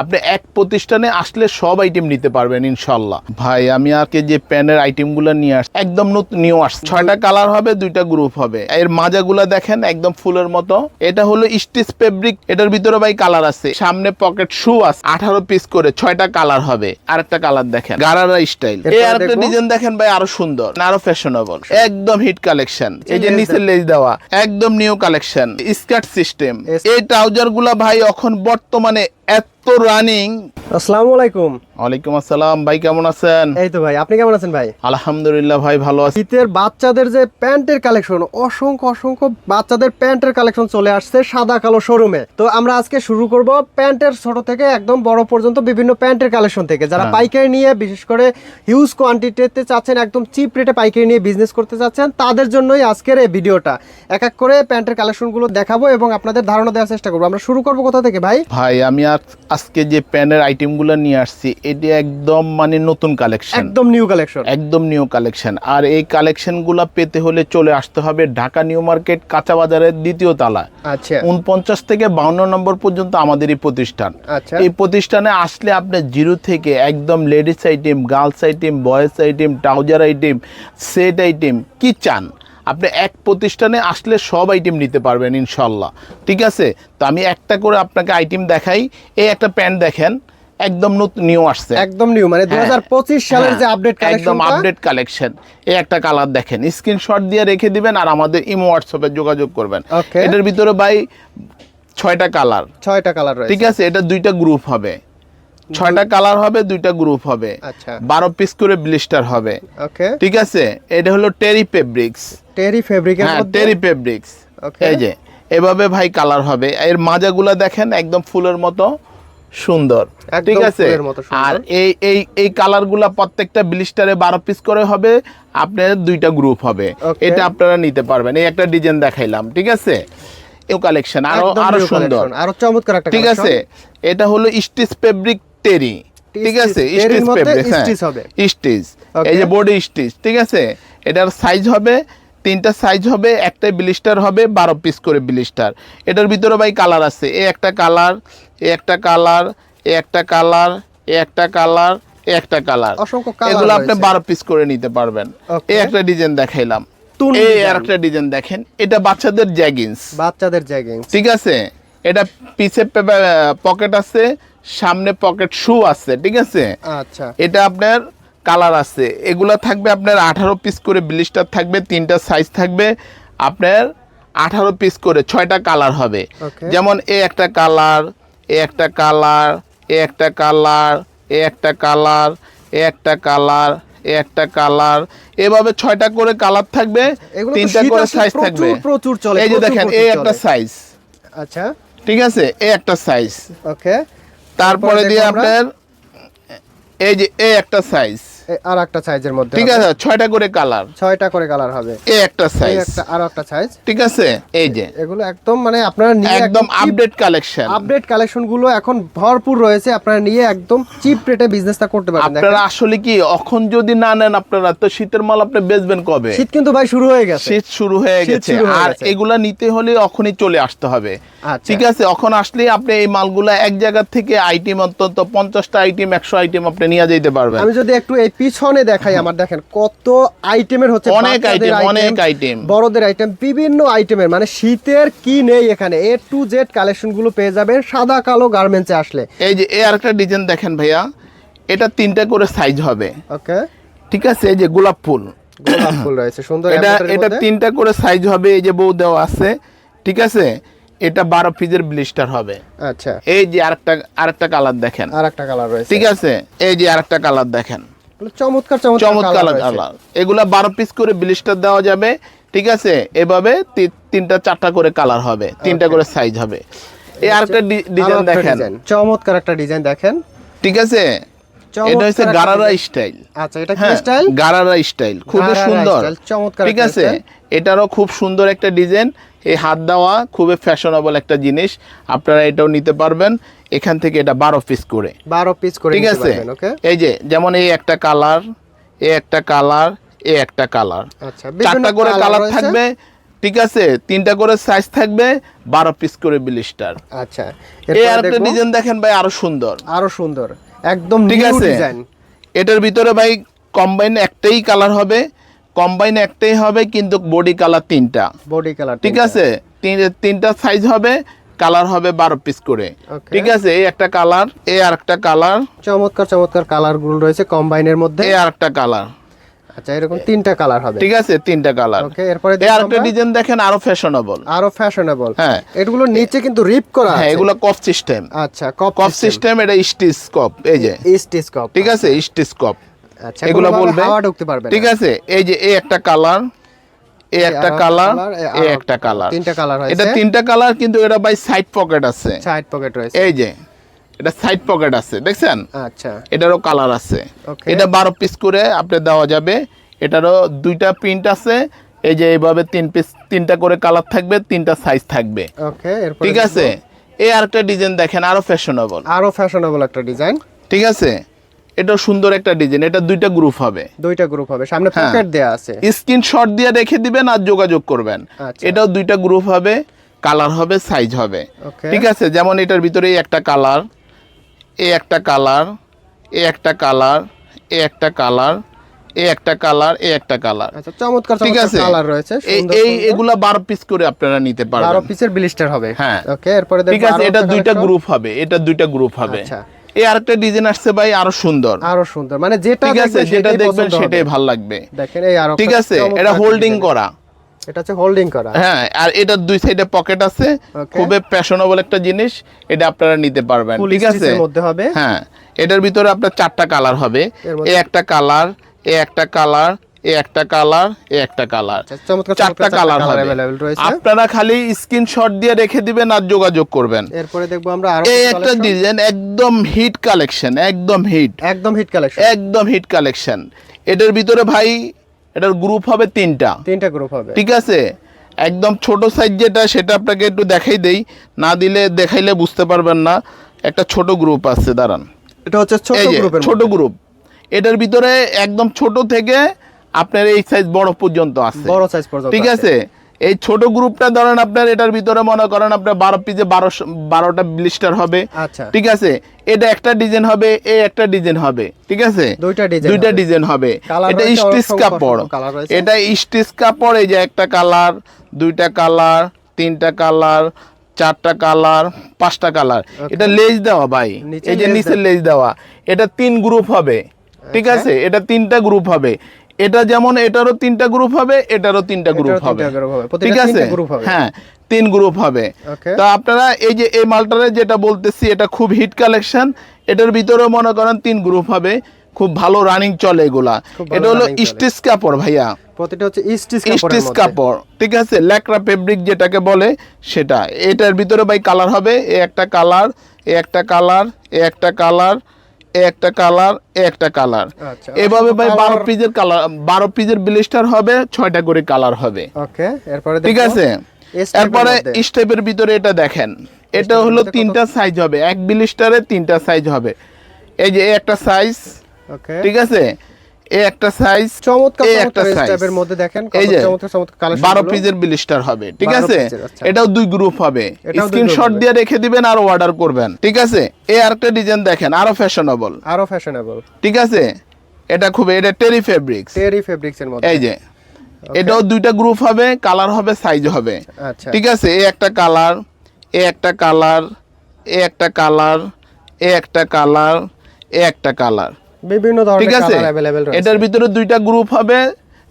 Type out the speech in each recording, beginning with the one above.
আপনি এক প্রতিষ্ঠানে আসলে সব আইটেম নিতে পারবেন ইনশাল্লাহ ভাই আমি আজকে যে প্যানের আইটেমগুলো নিয়ে আসছি একদম নতুন নিউ আসছে। ছয়টা কালার হবে দুইটা গ্রুপ হবে। এর মাজাগুলো দেখেন একদম ফুলের মতো। এটা হলো স্টিচ ফেব্রিক এটার ভিতরে ভাই কালার আছে। সামনে পকেট শু আছে আঠারো পিস করে ছয়টা কালার হবে। আর একটা কালার দেখেন গারারা স্টাইল এই আরেকটা দেখব। ডিজাইন দেখেন ভাই আরও সুন্দর আরও ফ্যাশনেবল একদম হিট কালেকশন এই যে নিচে লেজ দেওয়া একদম নিউ কালেকশন স্কার্ট সিস্টেম এই ট্রাউজারগুলা ভাই এখন বর্তমানে এত রানিং আসসালামু আলাইকুম। ওয়ালাইকুম আসসালাম ভাই কেমন আছেন? এই তো ভাই আপনি কেমন আছেন ভাই? আলহামদুলিল্লাহ ভাই ভালো আছি। শীতের বাচ্চাদের যে প্যান্টের কালেকশন অসংখ্য অসংখ্য বাচ্চাদের প্যান্টের কালেকশন চলে আসছে সাদা কালো শোরুমে তো আমরা আজকে শুরু করব প্যান্টের ছোট থেকে একদম বড় পর্যন্ত বিভিন্ন প্যান্টের কালেকশন থেকে। যারা হ্যাঁ। পাইকারি নিয়ে বিশেষ করে হিউজ কোয়ান্টিটিতে চাচ্ছেন একদম চিপ রেটে পাইকারি নিয়ে বিজনেস করতে চাচ্ছেন তাদের জন্যই আজকের এই ভিডিওটা এক এক করে প্যান্টের কালেকশনগুলো দেখাবো এবং আপনাদের ধারণা দেওয়ার চেষ্টা করব। আমরা শুরু করব কোথা থেকে ভাই? ভাই আমি আজ- আজকে যে প্যানের আইটেমগুলো নিয়ে আসছি এটি একদম মানে নতুন কালেকশন একদম নিউ কালেকশন একদম নিউ কালেকশন আর এই কালেকশনগুলো পেতে হলে চলে আসতে হবে ঢাকা নিউ মার্কেট কাঁচা বাজারের দ্বিতীয় তালা। আচ্ছা। উনপঞ্চাশ থেকে বাউন্ন নম্বর পর্যন্ত আমাদের এই প্রতিষ্ঠান। আচ্ছা। এই প্রতিষ্ঠানে আসলে আপনি জিরো থেকে একদম ladies item girls item boys item trouser item set item কি চান? আপনি এক প্রতিষ্ঠানে আসলে সব আইটেম নিতে পারবেন ইনশাল্লাহ ঠিক আছে? তো আমি একটা করে আপনাকে আইটেম দেখাই। এই একটা প্যান্ট দেখেন একদম নতুন নিউ আসছে। একদম নিউ মানে দু হাজার পঁচিশ সালের যে হ্যাঁ, আপডেট একদম আপডেট কালেকশন এই একটা কালার দেখেন। স্ক্রিনশট দিয়ে রেখে দিবেন আর আমাদের ইমো হোয়াটসঅ্যাপে যোগাযোগ করবেন. এটার ভিতরে ভাই ছয়টা কালার ছয়টা কালার রয়েছে। ঠিক আছে? এটা দুইটা গ্রুপ হবে। ছয়টা কালার হবে দুইটা গ্রুপ হবে। আচ্ছা। বারো পিস করে ব্লিস্টার হবে। ওকে ঠিক আছে? এটা হলো টেরি ফেব্রিক্স টেরি ফেব্রিকের হ্যাঁ টেরি ফেব্রিক্স. এই যে এভাবে ভাই কালার হবে। এর মাজাগুলা দেখেন একদম ফুলের মতো সুন্দর। ঠিক আছে। আর এই এই এই কালারগুলা প্রত্যেকটা ব্লিস্টারে বারো পিস করে হবে আপনার দুইটা গ্রুপ হবে। এটা আপনারা নিতে পারবেন। এই একটা ডিজাইন দেখাইলাম ঠিক আছে? এই কালেকশন আরও আরও সুন্দর। আরও চমৎকার একটা ঠিক আছে? এটা হলো স্টিচ ফেব্রিক টেরি ঠিক আছে? স্টিচ ফেব্রিক stitch হবে। স্টিচ এই যে বডি স্টিচ ঠিক আছে? এটার সাইজ হবে তিনটা সাইজ হবে একটাই ব্লিস্টার হবে বারো পিস করে ব্লিস্টার এটার ভিতরে ভাই কালার আছে। এ একটা কালার এ একটা কালার এ একটা কালার এ একটা কালার এ একটা কালার এগুলো আপনি বারো পিস করে নিতে পারবেন. এই একটা ডিজাইন দেখাইলাম। এই একটা ডিজাইন দেখেন। এটা বাচ্চাদের জ্যাগিন্স বাচ্চাদের জ্যাগিংস ঠিক আছে? এটা পিছে পকেট আছে সামনে পকেট শু আছে। ঠিক আছে? আচ্ছা। এটা আপনার কালার আছে। এগুলা থাকবে আপনার আঠারো পিস করে ব্লিস্টার থাকবে তিনটা সাইজ থাকবে। আপনার আঠারো পিস করে ছয়টা কালার হবে। যেমন এ একটা কালার এ একটা কালার এ একটা কালার এ একটা কালার এ একটা কালার এ একটা কালার। এভাবে ছয়টা করে কালার থাকবে তিনটা করে সাইজ থাকবে। প্রচুর চলে, এই যে দেখেন এই একটা সাইজ আচ্ছা। ঠিক আছে? এই একটা সাইজ ওকে তারপরে দিয়ে আপনার এই যে এই একটা সাইজ আর একটা সাইজের মধ্যে ঠিক আছে ছয়টা করে কালার ছয়টা করে কালার হবে। এই একটা সাইজ একটা আর একটা সাইজ ঠিক আছে এই যে। এগুলো একদম মানে আপনারা নিয়ে একদম আপডেট কালেকশন আপডেট কালেকশনগুলো এখন ভরপুর রয়েছে আপনারা নিয়ে একদম চিপ রেটে বিজনেসটা করতে পারবেন। আপনারা আসলে কি এখন যদি না নেন আপনারা তো শীতের মাল আপনি বেচবেন কবে? শীত কিন্তু ভাই শুরু হয়ে গেছে। শীত শুরু হয়ে গেছে। আর এগুলা নিতে হলে এখনই চলে আসতে হবে। আচ্ছা। ঠিক আছে এখন আসলে আপনি এই মালগুলা এক জায়গা থেকে আইটেম অন্তত পঞ্চাশটা আইটেম একশো আইটেম আপনি নিয়ে যেতে পারবেন। আমি যদি একটু এই পিছনে দেখাই আমার দেখেন কত আইটেমের হচ্ছে অনেক item, অনেক item। বড়দের আইটেম বিভিন্ন আইটেমের মানে শীতের কি নেই এখানে। এ টু জেড কালেকশনগুলো পেয়ে যাবেন সাদা কালো গার্মেন্টসে আসলে। এই যে এই আরেকটা ডিজাইন দেখেন ভাইয়া। এটা তিনটা করে সাইজ হবে। ওকে। ঠিক আছে? এই যে গোলাপ ফুল। গোলাপ ফুল রয়েছে সুন্দর এটা এটা তিনটা করে সাইজ হবে এই যে বউ দেওয়া আছে। ঠিক আছে? এটা বারো পিসের ব্লিস্টার হবে। আচ্ছা। এই যে আরেকটা আরেকটা কালার দেখেন। আর একটা কালার রয়েছে। ঠিক আছে? এই যে আরেকটা কালার দেখেন। চমৎকার চমৎকার এগুলা বারো পিস করে ব্লিস্টার দেওয়া যাবে ঠিক আছে? এভাবে তিনটা চারটা করে কালার হবে তিনটা করে সাইজ হবে। এই আরেকটা আরও ডিজাইন দেখেন। চমৎকার একটা ডিজাইন দেখেন। ঠিক আছে? এটা হচ্ছে গারারা। স্টাইল। আচ্ছা এটা কি হ্যাঁ স্টাইল? গারারা স্টাইল গারারা সুন্দর। চমৎকার ঠিক আছে? এটারও খুব সুন্দর একটা ডিজাইন। এই হাত দেওয়া খুবই ফ্যাশনেবল একটা জিনিস। আপনারা এটাও নিতে পারবেন। এখান থেকে এটা বারো পিস করে। বারো পিস করে ঠিক আছে? এই যে যেমন এই একটা কালার এই একটা কালার এই একটা কালার আচ্ছা চারটা করে কালার থাকবে। ঠিক আছে? তিনটা করে সাইজ থাকবে। বারো পিস করে ব্লিস্টার। আচ্ছা এই আরেকটা ডিজাইন দেখেন ভাই আরও সুন্দর। আরও সুন্দর। একদম ঠিক আছে। এটার ভিতরে ভাই কম্বাইন একটাই কালার হবে কম্বাইন একটাই হবে কিন্তু বডি কালার তিনটা। বডি কালার ঠিক আছে? তিন- তিনটা সাইজ হবে কালার হবে বারো পিস করে। ঠিক আছে? এই একটা কালার এই আর একটা কালার চমৎকার চমৎকার কালারগুলো রয়েছে কম্বাইনের মধ্যে। এই আর একটা কালার আচ্ছা এরকম তিনটা কালার হবে। ঠিক আছে তিনটা কালার ওকে এরপরে এই দেখব আর একটা আমরা। ডিজাইন দেখেন আরও ফ্যাশনেবল আরও ফ্যাশনেবল হ্যাঁ। এগুলো নিচে কিন্তু রিপ করা হ্যাঁ এগুলো কফ সিস্টেম আচ্ছা কপ কফ সিস্টেম এটা স্টিচ কপ এই যে। স্টিচ কপ ঠিক আছে স্টিচ কপ আচ্ছা এগুলো বলবে। হাওয়া ঢুকতে পারবে ঠিক আছে এই যে এই একটা কালার এই একটা কালার এই একটা কালার তিনটা কালার এটা তিনটা কালার কিন্তু এটা বাই সাইড পকেট আছে। সাইড পকেট রয়েছে। এই যে এটা সাইড পকেট আছে দেখছেন? আচ্ছা। এটারও কালার আছে। এটা বারো পিস করে আপনি দেওয়া যাবে। এটারও দুইটা প্রিন্ট আছে। এই যে এইভাবে তিন পিস তিনটা করে কালার থাকবে তিনটা সাইজ থাকবে। ওকে এরপর ঠিক আছে? এই আরেকটা ডিজাইন দেখেন আরও ফ্যাশনেবল আরও ফ্যাশনেবল একটা ডিজাইন ঠিক আছে? এটা সুন্দর একটা ডিজাইন এটা দুইটা গ্রুপ হবে। দুইটা গ্রুপ হবে সামনে হ্যাঁ। পকেট দেয়া আছে। স্ক্রিনশট দিয়ে রেখে দিবেন আর যোগাযোগ করবেন। আচ্ছা। এটাও দুইটা গ্রুপ হবে কালার হবে সাইজ হবে। ঠিক আছে? যেমন এটার ভিতরে একটা কালার এই একটা কালার এ একটা কালার এ একটা কালার এই একটা কালার এই একটা কালার। আচ্ছা চমৎকার ঠিক আছে? কালার রয়েছে এই। এগুলা বারো পিস করে আপনারা নিতে পারবেন। পিসের ব্লিস্টার হবে। হ্যাঁ। ওকে এরপরে ঠিক আছে এটা দুইটা গ্রুপ হবে এটা দুইটা গ্রুপ হবে। আচ্ছা। এই আরেকটা ডিজাইন আসছে ভাই আরও সুন্দর। আরও সুন্দর মানে যেটা ঠিক আছে যেটা দেখবেন সেটাই ভালো লাগবে। দেখেন এই আরও ঠিক আছে এটা হোল্ডিং করা। এটা হচ্ছে হোল্ডিং করা। হ্যাঁ আর এটার দুই সাইডে পকেট আছে। খুবই ফ্যাশনেবল একটা জিনিস এটা আপনারা নিতে পারবেন ঠিক আছে? মধ্যে হবে। হ্যাঁ এটার ভিতরে আপনার চারটা কালার হবে। এই একটা কালার এই একটা কালার এই একটা কালার এই একটা কালার আচ্ছা, চারটা কালার হবে। অ্যাভেলেবল রয়েছে। আপনারা খালি স্ক্রিনশট দিয়ে রেখে দিবেন আর যোগাযোগ করবেন। এরপরে দেখব আমরা আরও এই একটা। ডিজাইন একদম হিট কালেকশন একদম হিট একদম হিট কালেকশন একদম হিট কালেকশন এটার ভিতরে ভাই এটার গ্রুপ হবে তিনটা। তিনটা গ্রুপ হবে। ঠিক আছে? একদম ছোট সাইজ যেটা সেটা আপনাকে একটু দেখাই দেই। না দিলে দেখাইলে বুঝতে পারবেন না। একটা ছোট গ্রুপ আছে দাঁড়ান। এটা হচ্ছে ছোট গ্রুপ গ্রুপের ছোট গ্রুপ এটার ভিতরে একদম ছোট থেকে আপনার এই সাইজ বড় পর্যন্ত আছে। বড় সাইজ পর্যন্ত ঠিক আছে? এই ছোট গ্রুপটা ধরেন আপনার এটার ভিতরে মনে করেন আপনার বারো পিসে বারো বারোটা ব্লিস্টার হবে। আচ্ছা। ঠিক আছে? এটা একটা ডিজাইন হবে এই একটা ডিজাইন হবে। ঠিক আছে? দুইটা ডিজাইন হবে। এটা স্টিচ কাপড়। এটা স্টিচ কাপড় এই যে একটা কালার দুইটা কালার তিনটা কালার চারটা কালার পাঁচটা কালার এটা লেজ দেওয়া ভাই। এই যে নিচে লেজ দেওয়া। এটা তিন গ্রুপ হবে। ঠিক আচ্ছা। আছে? এটা তিনটা গ্রুপ হবে। এটা যেমন এটারও তিনটা গ্রুপ হবে এটারও তিনটা গ্রুপ হবে। ঠিক আছে। হ্যাঁ তিন গ্রুপ হবে. তো আপনারা এই যে এই মালটারে যেটা বলতেছি এটা খুব হিট কালেকশন এটার ভিতরেও মনে করেন তিন গ্রুপ হবে। খুব ভালো রানিং চলে এগুলা। এটা হলো স্টিচ কাপড় ভাইয়া। প্রতিটা হচ্ছে স্টিচ কাপড় ঠিক আছে? ল্যাকড়া ফেব্রিক যেটাকে বলে সেটা। এটার ভিতরে ভাই কালার হবে। এ একটা কালার এ একটা কালার এ একটা কালার একটা কালার একটা কালার। আচ্ছা, এভাবে ভাই বারো পিজের কালার বারো পিজের ব্লিস্টার হবে ছয়টা করে কালার হবে। ওকে এরপরে ঠিক আছে? এরপরে স্টেপের ভিতরে এটা দেখেন। এটা হলো তিনটা সাইজ হবে। এক ব্লিস্টারে তিনটা সাইজ হবে। এই যে একটা সাইজ ওকে। ঠিক আছে? এ একটা সাইজ চমৎকার একটা চমৎকার মধ্যে দেখেন এই যে চমৎকার চমৎকার কালেকশন বারো পিসের বিলিস্টার হবে ঠিক আছে? আচ্ছা। এটাও দুই গ্রুপ হবে। স্ক্রিনশট দিয়ে রেখে দিবেন আর অর্ডার করবেন ঠিক আছে? এই আরেকটা ডিজাইন দেখেন আরও ফ্যাশনেবল আরও ফ্যাশনেবল ঠিক আছে? এটা খুব এটা টেরি ফেব্রিক্স টেরি ফেব্রিক্স এর মধ্যে। এই যে এটাও দুইটা গ্রুপ হবে কালার হবে সাইজ হবে। আচ্ছা। ঠিক আছে? এই একটা কালার এ একটা কালার এ একটা কালার এ একটা কালার এ একটা কালার বিভিন্ন ধরনের ঠিক আছে? এটার ভিতরে দুইটা গ্রুপ হবে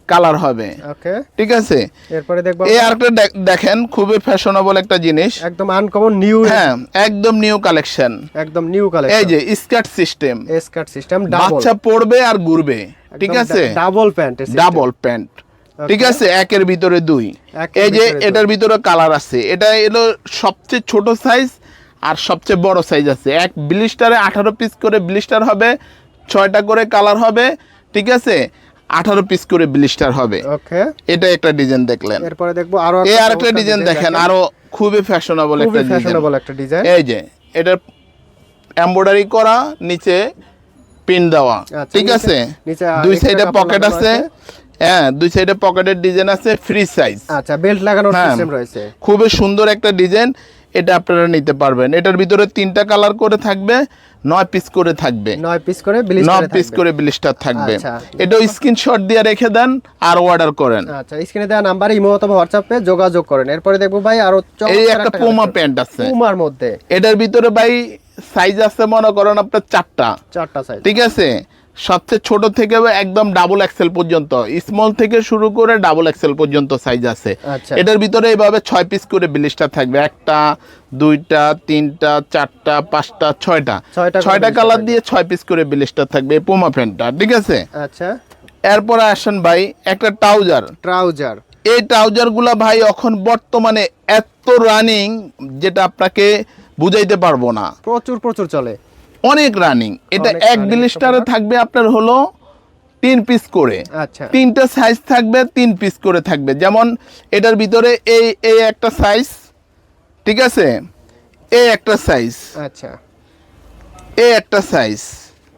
কালার হবে। ওকে। ঠিক আছে? এরপরে দেখব এই আরেকটা দেখেন খুবই ফ্যাশনেবল একটা জিনিস। একদম আনকমন নিউ হ্যাঁ একদম নিউ কালেকশন একদম নিউ কালেকশন এই যে skirt system skirt system double পড়বে আর ঘুরবে। ঠিক আছে? ডাবল প্যান্ট ডাবল প্যান্ট ঠিক আছে? একের ভিতরে দুই। এই যে এটার ভিতরে কালার আছে। এটা এলো সবচেয়ে ছোট সাইজ আর সবচেয়ে বড় সাইজ আছে। এক ব্লিস্টারে আঠারো পিস করে ব্লিস্টার হবে। ছয়টা করে কালার হবে ঠিক আছে? আঠারো পিস করে ব্লিস্টার হবে। ওকে। এটা একটা ডিজাইন দেখলেন। এরপরে দেখব আরও এই আর একটা ডিজাইন দেখেন আরও খুবই ফ্যাশনেবল একটা ফ্যাশনেবল একটা ডিজাইন এই যে এটা এমব্রয়ডারি করা নিচে পিন দেওয়া আচ্ছা, ঠিক আছে? দুই সাইডে পকেট আছে। হ্যাঁ দুই সাইডে পকেটের ডিজাইন আছে ফ্রি সাইজ আচ্ছা বেল্ট লাগানোর হ্যাঁ। সিস্টেম রয়েছে। খুবই সুন্দর একটা ডিজাইন এটা আপনারা নিতে পারবেন। এটার ভিতরে তিনটা কালার করে থাকবে নয় পিস করে থাকবে। নয় পিস করে নয় পিস করে ব্লিস্টার থাকবে। আচ্ছা। এটাও স্ক্রিনশট দিয়ে রেখে দেন আর অর্ডার করেন। আচ্ছা স্ক্রিনে দেওয়া নাম্বার ইমো অথবা হোয়াটসঅ্যাপে যোগাযোগ করেন। এরপরে দেখব ভাই আরও এই একটা পোমা প্যান্ট আছে। পুমার মধ্যে। এটার ভিতরে ভাই সাইজ আছে মনে করেন আপনার চারটা। চারটা সাইজ ঠিক আছে? সবচেয়ে ছোট থেকে একদম ডাবল এক্সেল পর্যন্ত। স্মল থেকে শুরু করে ডাবল এক্সেল পর্যন্ত সাইজ আছে। আচ্ছা। এটার ভিতরে এইভাবে ছয় পিস করে ব্লিস্টার থাকবে। একটা দুইটা তিনটা চারটা পাঁচটা ছয়টা। ছয়টা কালার দিয়ে ছয় পিস করে ব্লিস্টার থাকবে পোমা প্যান্টটা ঠিক আছে? আচ্ছা। এরপরে আসেন ভাই একটা ট্রাউজার ট্রাউজার এই ট্রাউজারগুলা ভাই এখন বর্তমানে এত রানিং যেটা আপনাকে বুঝাইতে পারব না। প্রচুর প্রচুর চলে। অনেক রানিং এটা এক ব্লিস্টারে থাকবে আপনার হলো তিন পিস করে। আচ্ছা। তিনটা সাইজ থাকবে তিন পিস করে থাকবে। যেমন এটার ভিতরে এই এই একটা সাইজ ঠিক আছে? এই একটা সাইজ আচ্ছা। এই একটা সাইজ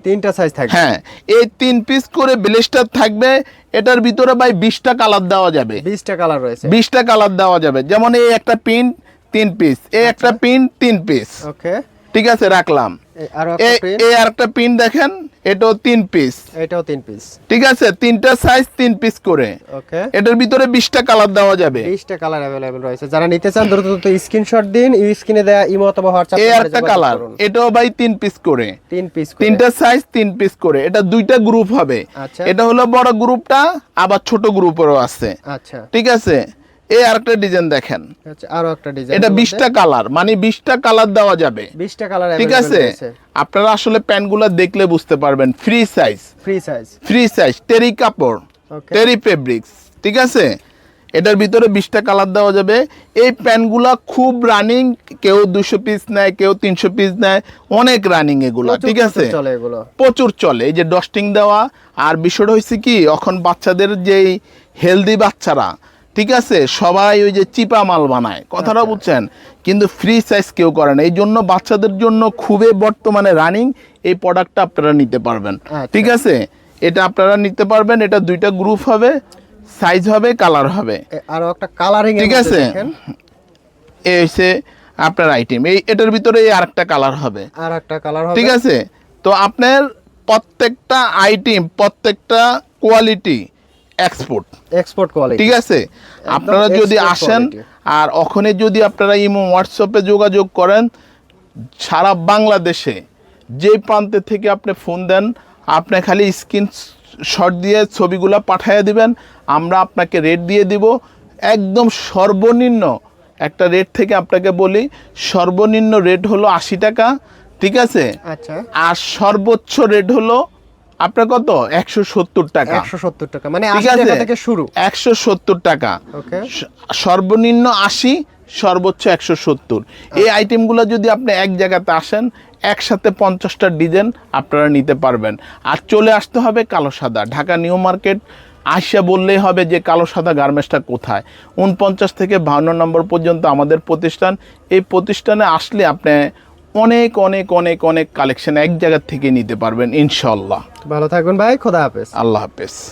তিনটা সাইজ থাকবে। হ্যাঁ এই তিন পিস করে ব্লিস্টার থাকবে এটার ভিতরে ভাই বিশটা কালার দেওয়া যাবে। বিশটা কালার রয়েছে। বিশটা কালার দেওয়া যাবে। যেমন এই একটা পিন তিন পিস এই আচ্ছা। একটা পিন তিন পিস ওকে ঠিক আছে রাখলাম। আরও এই একটা print, এই আরেকটা পিন দেখেন এটাও তিন পিস এটাও তিন পিস ঠিক আছে তিনটা সাইজ তিন পিস করে। ওকে এটার ভিতরে বিশটা কালার দেওয়া যাবে। বিশটা কালার অ্যাভেলেবেল রয়েছে। যারা নিতে চান দ্রুত দ্রুত স্ক্রিনশট দিন স্ক্রিনে দেওয়া ইমো অথবা হোয়াটসঅ্যাপ এই একটা কালার এটাও ভাই তিন পিস করে। তিন পিস তিনটা সাইজ তিন পিস করে। এটা দুইটা গ্রুপ হবে। আচ্ছা। এটা হলো বড় গ্রুপটা আবার ছোট গ্রুপেরও আছে। আচ্ছা। ঠিক আছে? এই আরেকটা ডিজাইন দেখেন। আচ্ছা আরও একটা ডিজাইন এটা বিশটা কালার মানে বিশটা কালার দেওয়া যাবে। বিশটা কালার ঠিক আছে? আপনারা আসলে প্যান্টগুলো দেখলে বুঝতে পারবেন free size free size free size terry কাপড় টেরি ফেব্রিক্স ঠিক আছে? এটার ভিতরে বিশটা কালার দেওয়া যাবে। এই প্যান্টগুলা খুব রানিং কেউ দুশো পিস নেয় কেউ তিনশো পিস নেয়। অনেক রানিং এগুলা ঠিক আছে? প্রচুর চলে। এই যে ডস্টিং দেওয়া আর বিষয়টা হয়েছে কি এখন বাচ্চাদের যেই হেলদি বাচ্চারা ঠিক আছে? সবাই ওই যে চিপা মাল বানায় কথাটা আচ্ছা। বুঝছেন? কিন্তু ফ্রি সাইজ কেউ করে না। এই জন্য বাচ্চাদের জন্য খুবই বর্তমানে রানিং এই প্রোডাক্টটা আপনারা নিতে পারবেন। আচ্ছা। ঠিক আছে? এটা আপনারা নিতে পারবেন এটা দুইটা গ্রুপ হবে সাইজ হবে কালার হবে। আরও একটা কালারিং ঠিক আছে? এই হচ্ছে আপনার আইটেম এই এটার ভিতরে এই আরেকটা কালার হবে। আর একটা কালার হবে। ঠিক আছে? তো আপনার প্রত্যেকটা আইটেম প্রত্যেকটা কোয়ালিটি এক্সপোর্ট এক্সপোর্ট কোয়ালিটি ঠিক আছে? আপনারা যদি আসেন আর ওখানে যদি আপনারা ইমো হোয়াটসঅ্যাপে যোগাযোগ করেন সারা বাংলাদেশে যে প্রান্তে থেকে আপনি ফোন দেন আপনি খালি স্ক্রিন শট দিয়ে ছবিগুলো পাঠিয়ে দিবেন আমরা আপনাকে রেট দিয়ে দিব। একদম সর্বনিম্ন একটা রেট থেকে আপনাকে বলি সর্বনিম্ন রেট হলো আশি টাকা ঠিক আছে? আচ্ছা। আর সর্বোচ্চ রেট হলো আপনার কত? একশো সত্তর টাকা। একশো সত্তর টাকা। মানে টাকা থেকে শুরু। একশো সত্তর টাকা। সর্বনিম্ন আশি সর্বোচ্চ একশো সত্তর। এই আইটেমগুলো যদি আপনি এক জায়গাতে আসেন একসাথে পঞ্চাশটা ডিজাইন আপনারা নিতে পারবেন। আর চলে আসতে হবে কালো সাদা। ঢাকা নিউ মার্কেট আসিয়া বললেই হবে যে কালো সাদা গার্মেন্টসটা কোথায়? উনপঞ্চাশ থেকে বাহান্ন নম্বর পর্যন্ত আমাদের প্রতিষ্ঠান। এই প্রতিষ্ঠানে আসলে আপনি অনেক অনেক অনেক অনেক কালেকশন এক জায়গার থেকে নিতে পারবেন ইনশাল্লাহ ভালো থাকবেন ভাই খোদা হাফেজ। আল্লাহ হাফেজ।